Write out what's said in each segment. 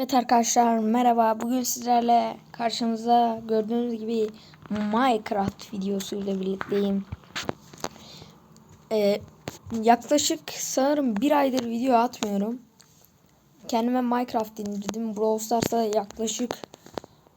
Evet arkadaşlar merhaba. Bugün sizlerle karşınızda gördüğünüz gibi Minecraft videosuyla birlikteyim. Ee, yaklaşık sanırım bir aydır video atmıyorum. Kendime Minecraft indirdim. Brawl Stars'ta yaklaşık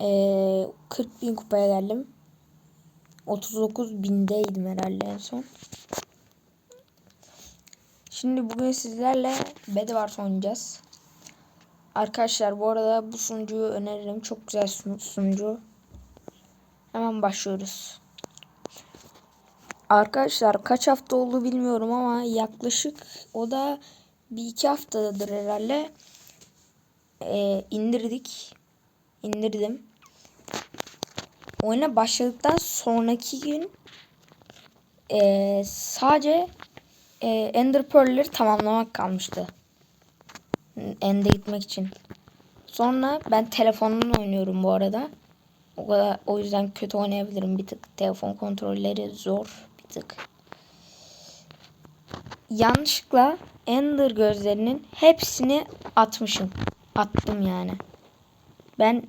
ee, 40 bin kupaya geldim. 39 bindeydim herhalde en son. Şimdi bugün sizlerle Bedwars oynayacağız. Arkadaşlar bu arada bu sunucuyu öneririm. Çok güzel sun sunucu. Hemen başlıyoruz. Arkadaşlar kaç hafta oldu bilmiyorum ama yaklaşık o da bir iki haftadır herhalde. Ee, indirdik. İndirdim. Oyuna başladıktan sonraki gün ee, sadece e, Ender Pearl'leri tamamlamak kalmıştı. End'e gitmek için. Sonra ben telefonumla oynuyorum bu arada. O kadar o yüzden kötü oynayabilirim bir tık. Telefon kontrolleri zor bir tık. Yanlışlıkla Ender gözlerinin hepsini atmışım. Attım yani. Ben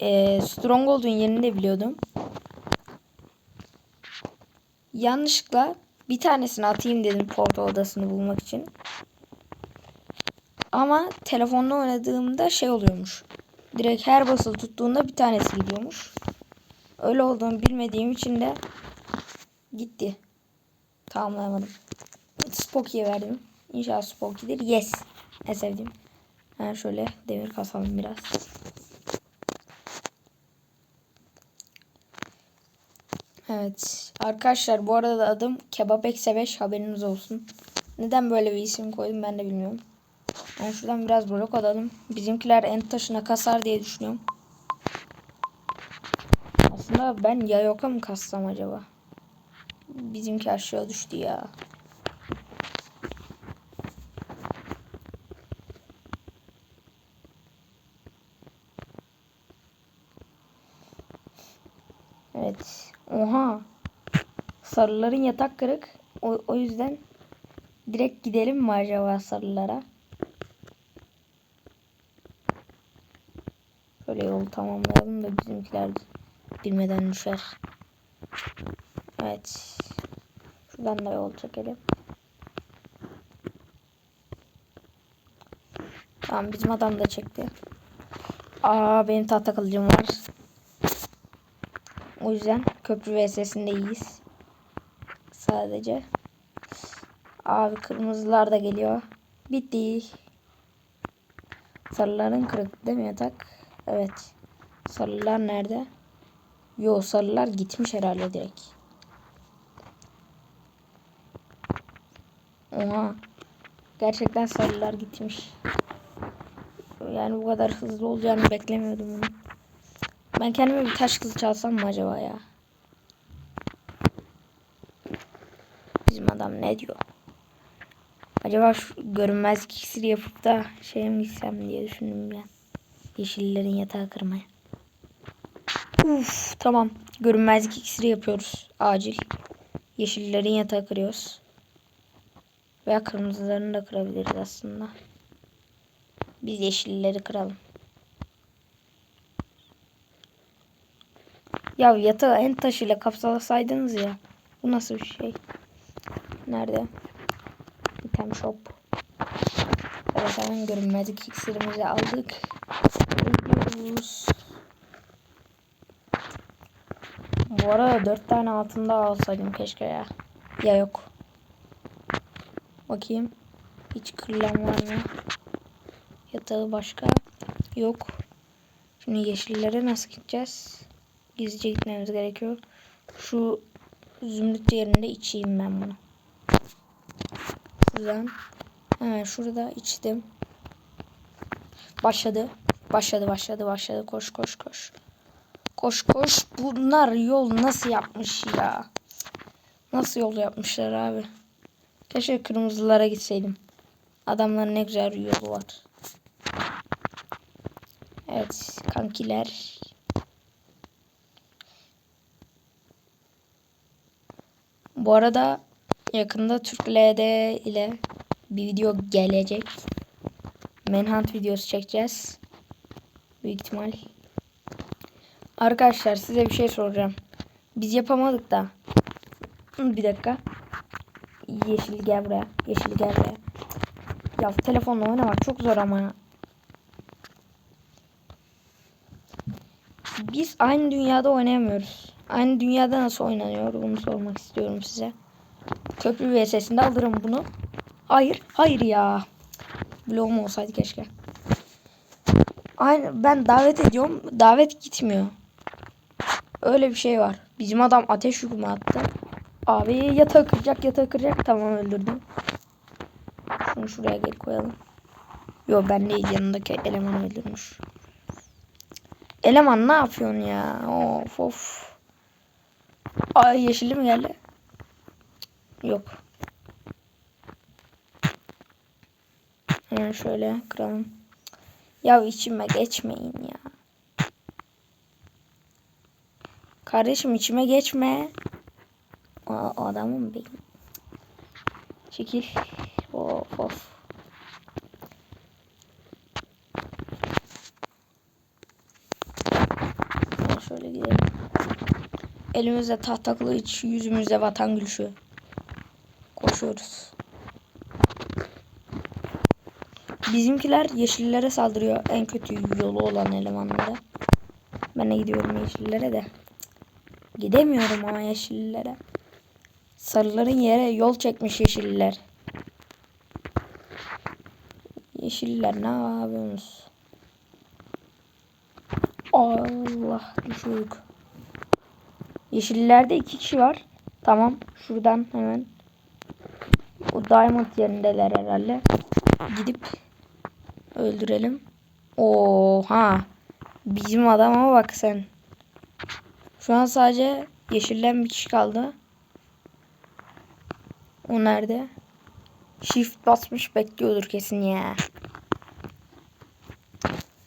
e, Stronghold'un yerini de biliyordum. Yanlışlıkla bir tanesini atayım dedim portal odasını bulmak için. Ama telefonda oynadığımda şey oluyormuş. Direkt her basılı tuttuğunda bir tanesi gidiyormuş. Öyle olduğunu bilmediğim için de gitti. Tamamlayamadım. Spooky'ye verdim. İnşallah Spooky'dir. Yes. En sevdiğim. Ben şöyle demir kasalım biraz. Evet. Arkadaşlar bu arada da adım Kebap Ekse 5 haberiniz olsun. Neden böyle bir isim koydum ben de bilmiyorum. Ben şuradan biraz blok alalım. Bizimkiler en taşına kasar diye düşünüyorum. Aslında ben ya yoka mı kassam acaba? Bizimki aşağı düştü ya. Evet. Oha. Sarıların yatak kırık. O, o yüzden direkt gidelim mi acaba sarılara? Yolu tamamlayalım da bizimkiler bilmeden düşer. Evet. Şuradan da yol çekelim. Tamam bizim adam da çekti. Aa benim tahta kılıcım var. O yüzden köprü VS'sindeyiz. Sadece. Abi kırmızılar da geliyor. Bitti. Sarıların kırık değil mi yatak? Evet. Sarılar nerede? Yo sarılar gitmiş herhalde direkt. Oha. Gerçekten sarılar gitmiş. Yani bu kadar hızlı olacağını beklemiyordum bunu. Ben kendime bir taş kılıç alsam mı acaba ya? Bizim adam ne diyor? Acaba şu görünmezlik iksiri yapıp da şey mi gitsem diye düşündüm ben. Yeşillerin yatağı kırmaya. Uf tamam. Görünmezlik iksiri yapıyoruz. Acil. Yeşillerin yatağı kırıyoruz. Veya kırmızılarını da kırabiliriz aslında. Biz yeşilleri kıralım. Ya yatağı en taşıyla kapsalasaydınız ya. Bu nasıl bir şey? Nerede? İtem shop. Evet hemen görünmezlik iksirimizi aldık. Gidiyoruz. Bu arada dört tane altında alsaydım keşke ya. Ya yok. Bakayım. Hiç kırılan var mı? Yatağı başka. Yok. Şimdi yeşillere nasıl gideceğiz? Gizlice gitmemiz gerekiyor. Şu zümrüt yerinde içeyim ben bunu. Şuradan. Hemen şurada içtim. Başladı. Başladı başladı başladı. Koş koş koş. Koş koş. Bunlar yol nasıl yapmış ya? Nasıl yol yapmışlar abi? Keşke kırmızılara gitseydim. Adamların ne güzel yolu var. Evet kankiler. Bu arada yakında Türk LD ile bir video gelecek. Manhunt videosu çekeceğiz. Büyük ihtimal. Arkadaşlar size bir şey soracağım. Biz yapamadık da. Bir dakika. Yeşil gel buraya. Yeşil gel buraya. Ya telefonla oynamak çok zor ama. Biz aynı dünyada oynayamıyoruz. Aynı dünyada nasıl oynanıyor bunu sormak istiyorum size. Köprü VS'sinde alırım bunu. Hayır, hayır ya. Bloğum olsaydı keşke. Aynı ben davet ediyorum. Davet gitmiyor. Öyle bir şey var. Bizim adam ateş hükmü attı. Abi yatağı kıracak yatağı kıracak. Tamam öldürdüm. Şunu şuraya gel koyalım. Yo ben değil yanındaki eleman öldürmüş. Eleman ne yapıyorsun ya? Of of. Ay yeşilli mi geldi? Yok. Hemen şöyle kıralım. Ya içime geçmeyin ya. Kardeşim içime geçme. O adamım benim. Çekil. Of of. Şöyle gidelim. Elimizde tahta kılıç, yüzümüzde vatan gülüşü. Koşuyoruz. Bizimkiler yeşillere saldırıyor. En kötü yolu olan elemanlara. Ben de gidiyorum yeşillere de. Gidemiyorum ama yeşillere. Sarıların yere yol çekmiş yeşiller. Yeşiller ne yapıyorsunuz? Allah düşük. Yeşillerde iki kişi var. Tamam. Şuradan hemen. O diamond yerindeler herhalde. Gidip öldürelim. Oha. Bizim adama bak sen. Şu an sadece yeşillen bir kişi kaldı. O nerede? Shift basmış bekliyordur kesin ya.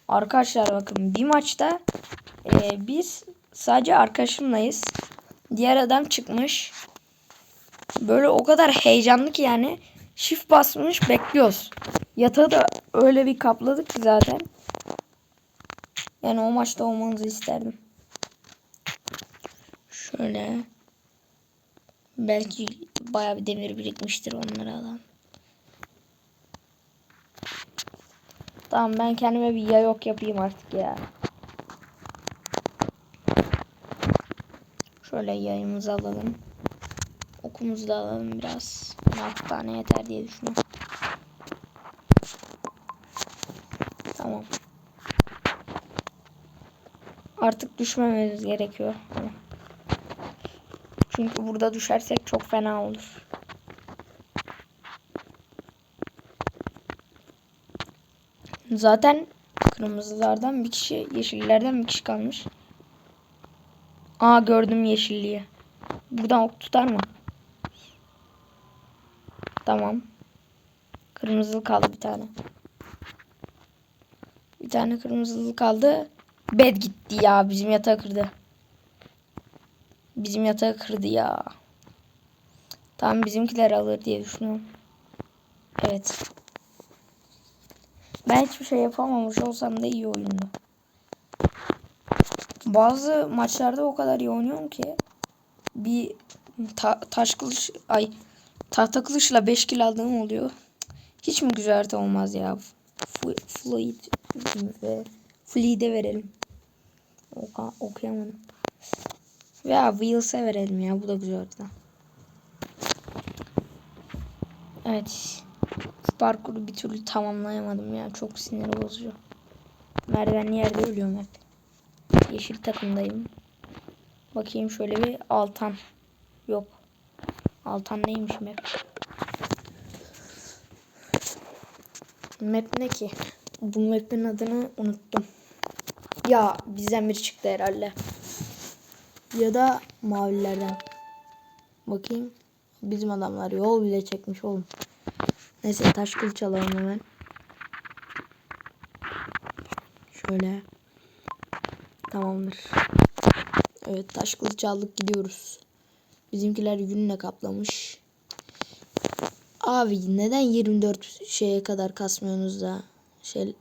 Arkadaşlar bakın bir maçta e, biz sadece arkadaşımlayız. Diğer adam çıkmış. Böyle o kadar heyecanlı ki yani shift basmış bekliyoruz. Yatağı da öyle bir kapladık ki zaten. Yani o maçta olmanızı isterdim. Şöyle. Belki bayağı bir demir birikmiştir onlara alan. Tamam ben kendime bir yayok yapayım artık ya. Şöyle yayımızı alalım. Okumuzu da alalım biraz. 6 tane yeter diye düşünüyorum. Tamam. Artık düşmememiz gerekiyor. Tamam. Çünkü burada düşersek çok fena olur. Zaten kırmızılardan bir kişi, yeşillerden bir kişi kalmış. Aa gördüm yeşilliği. Buradan ok tutar mı? Tamam. Kırmızılı kaldı bir tane. Bir tane kırmızılı kaldı. Bed gitti ya. Bizim yatağı kırdı. Bizim yatağı kırdı ya. Tam bizimkiler alır diye düşünüyorum. Evet. Ben hiçbir şey yapamamış olsam da iyi oyundu. Bazı maçlarda o kadar iyi oynuyorum ki bir ta taş kılıç ay tahta kılıçla 5 kill aldığım oluyor. Hiç mi güzel harita olmaz ya? F Fluid ve Fleet'e verelim. Oka okuyamadım. Veya Wheels'e verelim ya. Bu da güzel harita. Evet. Parkuru bir türlü tamamlayamadım ya. Çok sinir bozucu. Merdivenli yerde ölüyorum hep. Yeşil takımdayım. Bakayım şöyle bir altan. Yok. Altan neymiş map? Map ne ki? Bu map'in adını unuttum. Ya bizden biri çıktı herhalde. Ya da mavilerden. Bakayım. Bizim adamlar yol bile çekmiş oğlum. Neyse taş kılıç alalım hemen. Şöyle. Tamamdır. Evet taş kılıç aldık gidiyoruz. Bizimkiler yünle kaplamış. Abi neden 24 şeye kadar kasmıyorsunuz da? Şey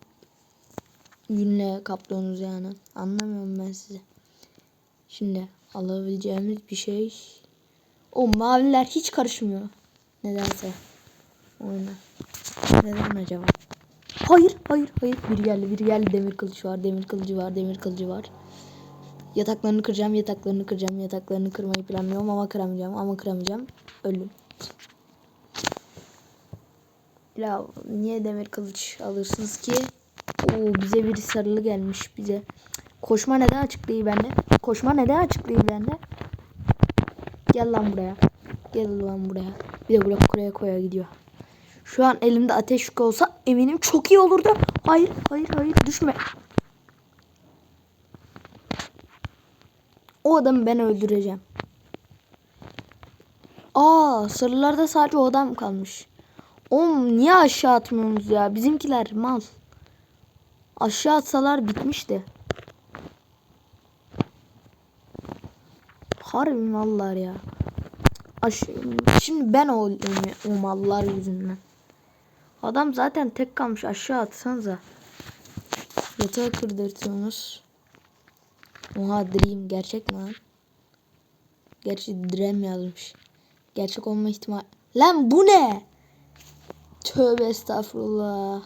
yünle kaplıyorsunuz yani. Anlamıyorum ben sizi. Şimdi alabileceğimiz bir şey. O maviler hiç karışmıyor. Nedense. Oyuna. Neden acaba? Hayır, hayır, hayır. Biri geldi, biri geldi. Demir kılıç var, demir kılıcı var, demir kılıcı var. Yataklarını kıracağım, yataklarını kıracağım, yataklarını kırmayı planlıyorum ama kıramayacağım, ama kıramayacağım. Öldüm. Ya niye demir kılıç alırsınız ki? Oo bize biri sarılı gelmiş bize. Koşma neden açık değil bende? Koşma neden açık değil bende? Gel lan buraya. Gel lan buraya. Bir de buraya koya gidiyor. Şu an elimde ateş yükü olsa eminim çok iyi olurdu. Hayır, hayır, hayır düşme. O adamı ben öldüreceğim. Aa, sarılarda sadece o adam kalmış. Oğlum niye aşağı atmıyorsunuz ya? Bizimkiler mal. Aşağı atsalar bitmişti. Harbi mallar ya. Aş Şimdi ben o, o mallar yüzünden. Adam zaten tek kalmış aşağı atsanıza. Yatağı kırdırtıyorsunuz. Oha Dream gerçek mi lan? Gerçi Dream yazmış. Gerçek olma ihtimali. Lan bu ne? Tövbe estağfurullah.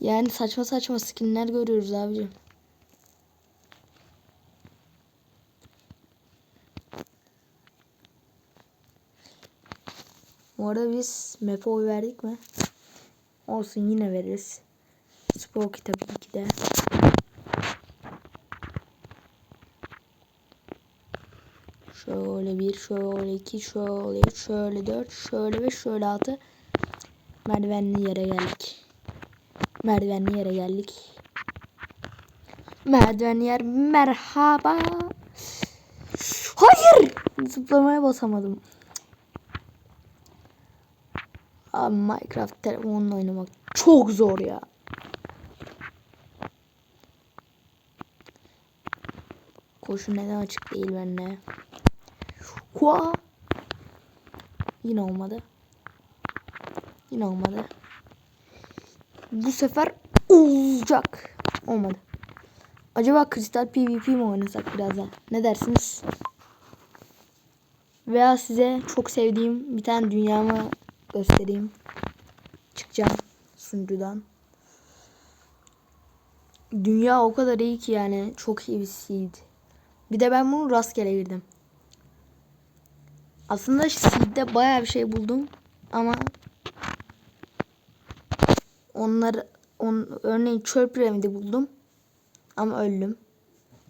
Yani saçma saçma skinler görüyoruz abicim. Bu arada biz map'e oy verdik mi? Olsun yine veririz. Spooky tabii ki de. Şöyle bir, şöyle iki, şöyle üç, şöyle dört, şöyle beş, şöyle altı. Merdivenli yere geldik. Merdivenli yere geldik. Merdivenli yer merhaba. Hayır! Zıplamaya basamadım. Abi Minecraft telefonla oynamak çok zor ya. Koşu neden açık değil bende. Kua. Yine olmadı. Yine olmadı. Bu sefer olacak. Olmadı. Acaba kristal PvP mi oynasak biraz? Ne dersiniz? Veya size çok sevdiğim bir tane dünyamı göstereyim. Çıkacağım sunucudan. Dünya o kadar iyi ki yani çok iyi bir seed. Bir de ben bunu rastgele girdim. Aslında seed'de baya bir şey buldum ama onları on, örneğin çöl piramidi buldum ama öldüm.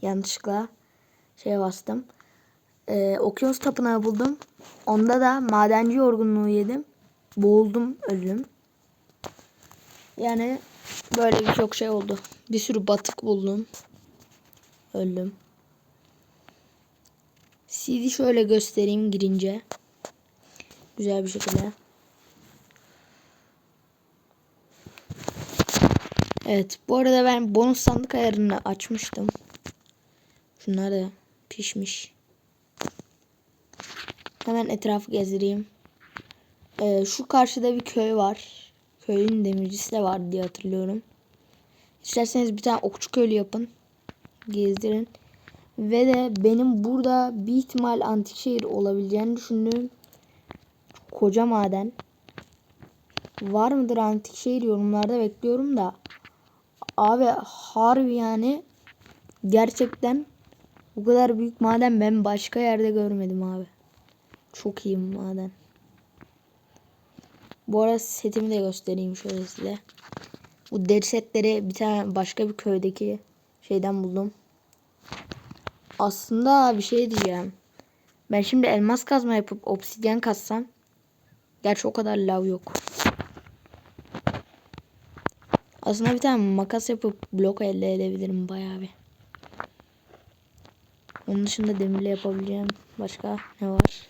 Yanlışlıkla şeye bastım. Ee, okyanus tapınağı buldum. Onda da madenci yorgunluğu yedim. Boğuldum, öldüm. Yani böyle birçok şey oldu. Bir sürü batık buldum. Öldüm. CD şöyle göstereyim girince. Güzel bir şekilde. Evet bu arada ben bonus sandık ayarını açmıştım. Şunlar da pişmiş. Hemen etrafı gezdireyim. Ee, şu karşıda bir köy var. Köyün demircisi de var diye hatırlıyorum. İsterseniz bir tane okçu köylü yapın. Gezdirin. Ve de benim burada bir ihtimal antik şehir olabileceğini düşündüğüm koca maden. Var mıdır antik şehir yorumlarda bekliyorum da. Abi harbi yani gerçekten bu kadar büyük maden ben başka yerde görmedim abi. Çok iyi maden. Bu arada setimi de göstereyim şöyle size. Bu deri setleri bir tane başka bir köydeki şeyden buldum. Aslında bir şey diyeceğim. Ben şimdi elmas kazma yapıp obsidyen kazsam. Gerçi o kadar lav yok. Aslında bir tane makas yapıp blok elde edebilirim bayağı bir. Onun dışında demirle yapabileceğim başka ne var?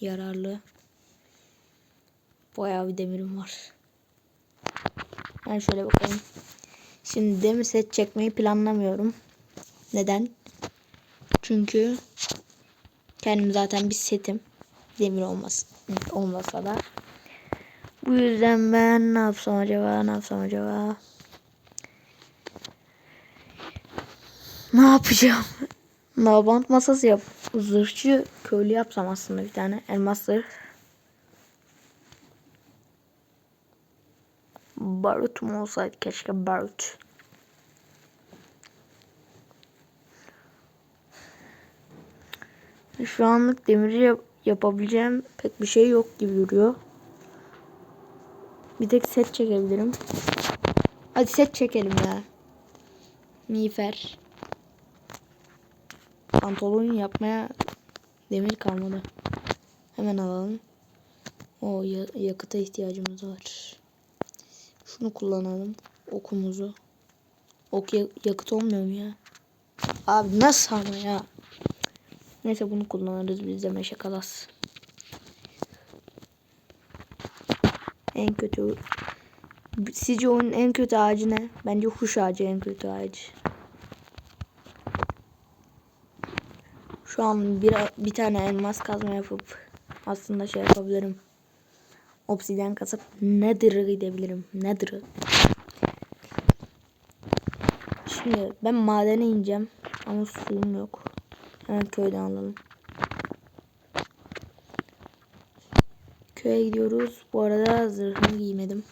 Yararlı. Bayağı bir demirim var. Ben şöyle bakayım. Şimdi demir set çekmeyi planlamıyorum. Neden? Çünkü kendim zaten bir setim. Demir olmaz, olmasa da. Bu yüzden ben ne yapsam acaba? Ne yapsam acaba? Ne yapacağım? Nabant masası yap. Zırhçı köylü yapsam aslında bir tane. Elmas zırh. Barutum olsaydı keşke barut. Şu anlık demiri yap- yapabileceğim pek bir şey yok gibi duruyor. Bir tek set çekebilirim. Hadi set çekelim ya. Miğfer. Pantolon yapmaya demir kalmadı. Hemen alalım. O ya- yakıta ihtiyacımız var. Şunu kullanalım. Okumuzu. Ok ya- yakıt olmuyor mu ya? Abi nasıl ama ya? Neyse bunu kullanırız biz de meşe kalas. En kötü Sizce oyunun en kötü ağacı ne? Bence huş ağacı en kötü ağacı. Şu an bir, bir tane elmas kazma yapıp aslında şey yapabilirim. Obsidyen kasıp Nether'a gidebilirim. Nether'a. Şimdi ben madene ineceğim. Ama suyum yok. Hemen köyden alalım. Köye gidiyoruz. Bu arada zırhımı giymedim.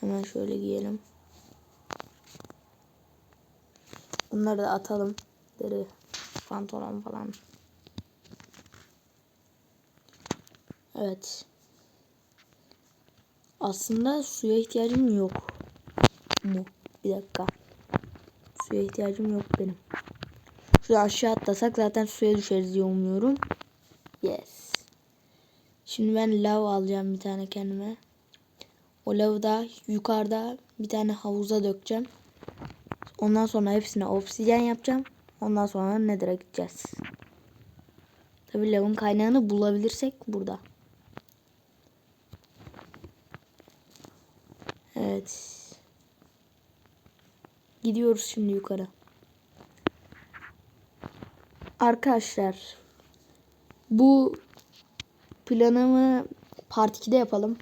Hemen şöyle giyelim. Bunları da atalım. Deri, pantolon falan. Evet. Aslında suya ihtiyacım yok. Mu? Bir dakika. Suya ihtiyacım yok benim. Şurada aşağı atlasak zaten suya düşeriz diye umuyorum. Yes. Şimdi ben lav alacağım bir tane kendime. O lavı da yukarıda bir tane havuza dökeceğim. Ondan sonra hepsine obsidyen yapacağım. Ondan sonra Nether'a gideceğiz. Tabi lavın kaynağını bulabilirsek burada. Evet. Gidiyoruz şimdi yukarı. Arkadaşlar bu planımı part 2'de yapalım.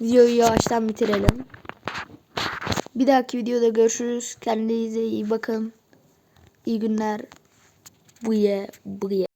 Videoyu yavaştan bitirelim. Bir dahaki videoda görüşürüz. Kendinize iyi bakın. İyi günler. Bıye bıye.